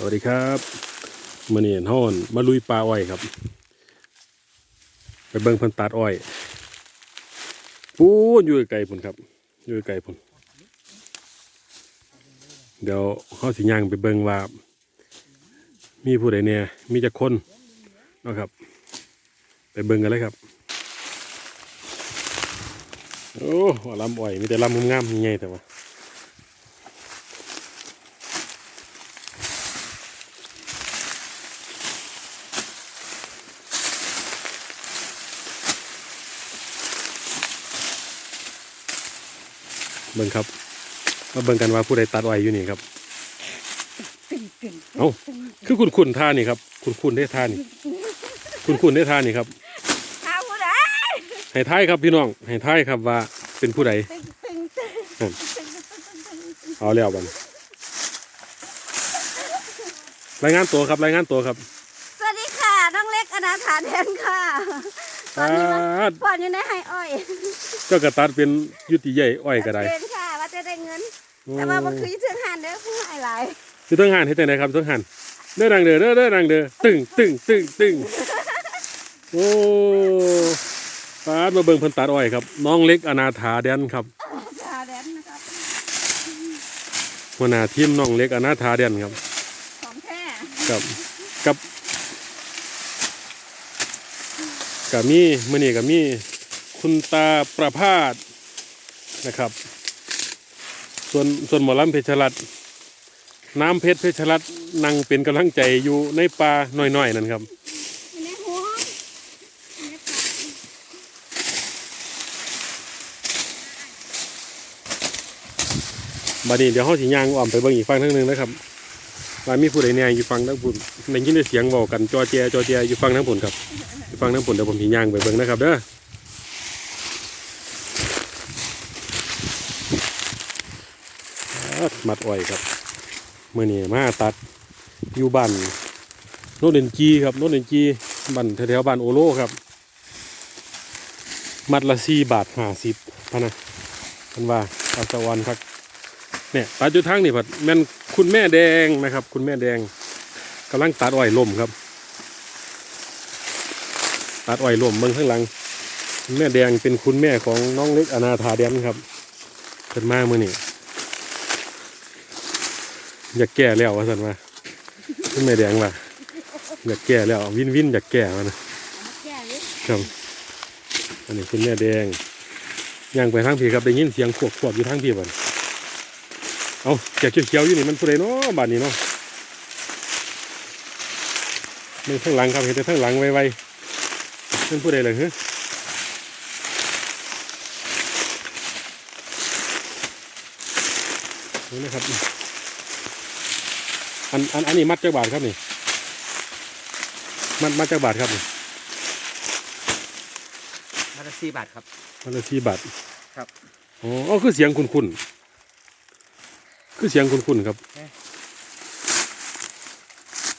สวัสดีครับมื่อนี้ฮ้อนมาลุยปลาอ้อยครับ ไปเบิ่งเพันตัดอ้อยปูนอยู่ไกลพุ่นครับ อยู่ไกลพุ่นเดี๋ยวเขาสิย่างไปเบิ่งว่า มีผู้ใดเนี่ยมีจักคนนะครับ ไปเบิ่งกันเลยครับโอ้ลำอ้อยมีแต่ลำงามๆใหญ่แต่ว่า เบิ่งครับมาเบิ่งกันว่าผู้ใดตัดอ้อยอยู่นี่ครับเอ้าคือคุณคุณท่านี่ครับคุณคุณได้ท่านี่คุณคุณได้ท่านี่ครับข้าวผู้ใดให้ทายครับพี่น้องให้ทายครับว่าเป็นผู้ใดตึงตึงตึงนั่นเอาแล้วบันรายงานตัวครับรายงานตัวครับ สวัสดีค่ะน้องเล็กอนาถาแทนค่ะ ตออ่านนี้มาดพอนอยู่ในไฮอ้อยเจ้ากระตัดเป็นยุติใหญ่อ้อยก็ได้เป็นค่ะ ว่าจะได้เงิน แต่ว่ามันคือถึงหันเด้อผู้ให้หลายคือต้องหันให้แต่ไหนครับต้องหันเด้อดังเด้อเด้อเด้อดังเด้อตึงตึงตึงตึงโอ้ปาดมาเบิ่งเพันตัดอ้อยครับ น้องเล็กอนาถาแดนครับชาแดนนะครับหัวหน้าทีมน้องเล็กอนาถาแดนครับของแท้กับกับ กับมีมื่อนี้กับมีคุณตาประพาสนะครับ ส่วนส่วนหมอลำเพชรรัตน้ำเพชรเพชรรัตนั่งเป็นกำลังใจอยู่ในป่าน้อยๆนั่นครับอยู่ในหัวอยู่ในปากบัดนี้เดี๋ยวเขาสิย่างอ้อมไปเบิ่งอีกฝั่งทั้งหนึงนะครับ ว่ามีผู้ใดแหน่อยู่ฝั่งทั้งปุ่นได้ยินแต่เสียงเว้ากันจอแจจอแจอยู่ฝั่งทั้งปุ่นครับอยู่ฝั่งทั้งปุ่นเดี๋ยวผมสิย่างไปเบิ่งนะครับเด้อมัดอ้อยครับเมื่อนี้มาตัดอยู่บ้านโนนเดนจีครับโนนเดนจีบ้านแถวๆบ้านโอโลครับ มัดละสี่บาทห้าสิบพนะมันว่าตาสวรรค์ครับ เนี่ยตัดอยู่ทางนี่ผัดแม่นคุณแม่แดงนะครับ คุณแม่แดงกำลังตัดอ้อยลมครับ ตัดอ้อยลมเบิ่งข้างหลัง แม่แดงเป็นคุณแม่ของน้องเล็กอนาถาแดนครับเกิดมาเมื่อนี่อยากแก่แล้วว่าสันว่าคุณแม่แดงว่าอยากแก่แล้ววินวินอยากแก่มานะเอามาแก้ดิครับอันนี้คุณแม่แดงย่างไปทางพี่ครับได้ยินเสียงขวบขวบอยู่ทางพี่บ่น เอาแกะเขียวๆอยู่นี่มันผู้ใดเนาะบ้านนี้เนาะมันข้างหลังครับเห็นแต่ข้างหลังไวๆมันผู้ใดเลยฮะนี่นะครับอันอันอันนี้มัดเจ้าบาทครับนี่มัดมัดเจ้าบาทครับนี่มาละสี่บาทครับมันละสี่บาทครับอ๋ออ๋อคือเสียงคุณคุณ คือเสียงคุณคุณครับ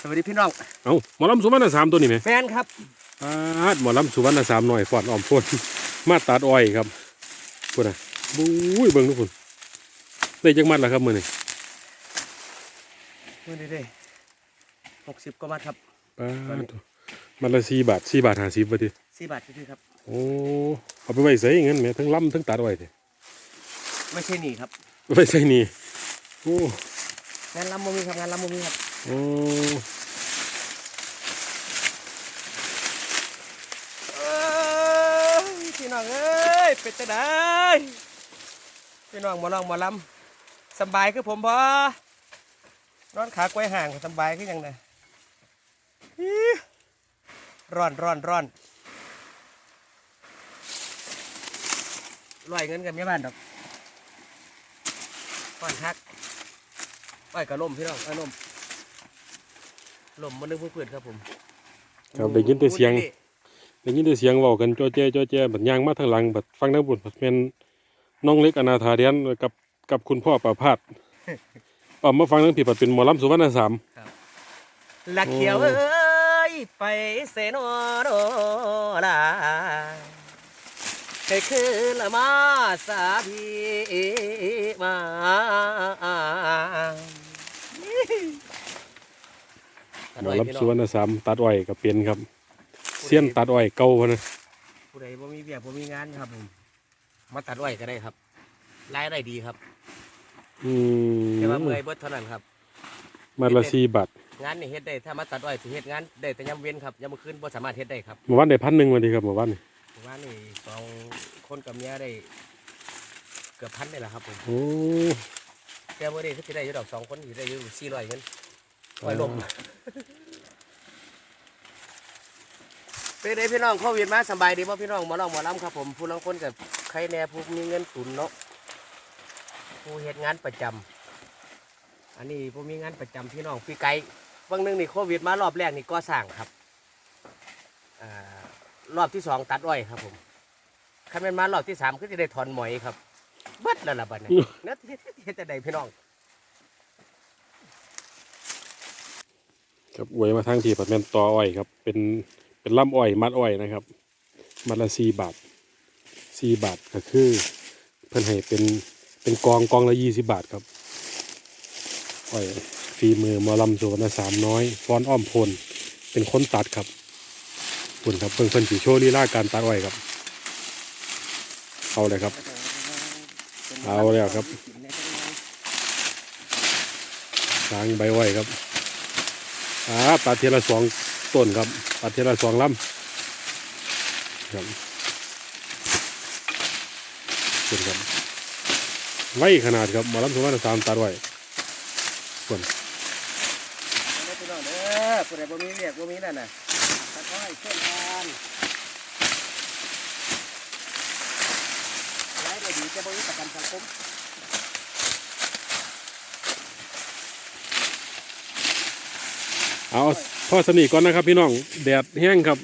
สวัสดีพี่น้องเอาหมอลำสุวรรณสามตัวนี่ไหมแฟนครับปาดหมอลำสุวรรณสามหน่อยฟอดอ้อมพ่นมาตัดอ้อยครับพุ่นนะบุ้ยเบิ่งทุกคนได้จักมัดแล้วครับมือนี่มือนี้ได้หกสิบกว่าบาทครับปาดมัดละสี่บาทสี่บาทห้าสิบวะทีสี่บาทที่ครับ โอ้เอาไปไว้ใส่เงินแหม่ทั้งลำทั้งตัดอ้อยทีไม่ใช่หนีครับไปไว้ใส่นี่ โอ้งานลำโมมีครับงานลำโมมีครับโอ้ยพี่น้องเอ้ยเป็นจะได้พี่น้องหมาลองหมาลำสบายคือผมพอนอนขากล้วยห่างสบายคือยังไงร้อนร้อนร้อนลอยเงินกันไม่บ้านดอก ร้อนฮักไอ้กระลมพี่น้องไอ้ลมลมมันนึกผู้เพื่อนครับผมครับได้ยินแต่เสียงได้ยินแต่เสียงเว้ากันจอแจจอแจบัดย่างมาทางหลังบัดฟังทางบนบัดแม่นน้องเล็กอนาถาเดียนกับกับคุณพ่อประพาสเออมาฟังทางผิดบัดเป็นหมอลำสุวรรณสามลักเขียวโอ้เอ้ยไปเสโนโนลาให้ คืนละมาสาพีมาตัดหมออ้อยรับพี่สุวรน้องรณสามตัดอ้อยก็เป็นครับ เสี้ยนตัดอ้อยเก่าพะนะผู้ใดบ่มีเวียกบ่มีงานครับผมมาตัดอ้อยก็ได้ครับรายได้ดีครับ อืมแต่ว่าเมื่อยเบิดเท่านั้นครับมาละสี่บาทงานนี่เฮ็ดได้ถ้ามาตัดอ้อยสิเฮ็ดงานได้แต่ยามเว้นครับยามมื้อคืนบ่สามารถเฮ็ดได้ครับเมื่อวานได้พันหนึ่งวันดีครับเมื่อวานนี่ผมว่านี่สอง คนกับเมียได้เกือบพันได้แล้วครับผมโอ้แต่บ่ได้คือสิได้อยู่ดอกสองคนสิได้อยู่400เงินปล่อยลมเป็นไดพี่น้องโควิดมาสำบายดีบ่พี่น้องหมอน้องหมอลำครับผมผู้ลางคนกับใครแหน่ผู้มีเงินตุนเนาะผู้เฮ็ดงานประจำอันนี้ผู้มีงานประจำพี่น้องปีไกลบางหนึงนี่โควิดมารอบแรกนี่ก่อสร้างครับอ่ารอบที่สองตัดอ้อยครับผม คันแม่นมารอบที่สามคือจะได้ถอนหมอยครับเบิดแล้วล่ะบัดนี้เนื้อเฮ็ดเฮ็ดแต่ใดพี่น้องครับอวยมาทางที่ปัดแมนตออ้อยครับ เป็นเป็นลำอ้อย มัดอ้อยนะครับ มัดละสี่บาทสี่บาทก็คือ เพิ่นให้เป็นเป็นกองกองละยี่สิบาทครับอ้อยฝีมือหมอลำโซนะสามน้อยฟ้อนอ้อมพลเป็นคนตัดครับคุณครับเพิ่งเพิ่นสีโชว์ลีลาการตัดอ้อยครับ เอาเลยครับ เอาแล้วครับล้างใบอ้อยครับอ่าตัดเทีละสองต้นครับตัดเทีละสองลำครับเป็นครับไว้ขนาดครับมอลำสมวันสามตัดไว้ส่วนเด้อพี่น้องเด้อผู้ใดบ่มีเรียกบ่มีนั่นน่ะตัดอ้อยเช่นกัน บริษัทการสังคมเอาพ่อสนิทก่อนนะครับพี่น้อง แดดแห้งครับ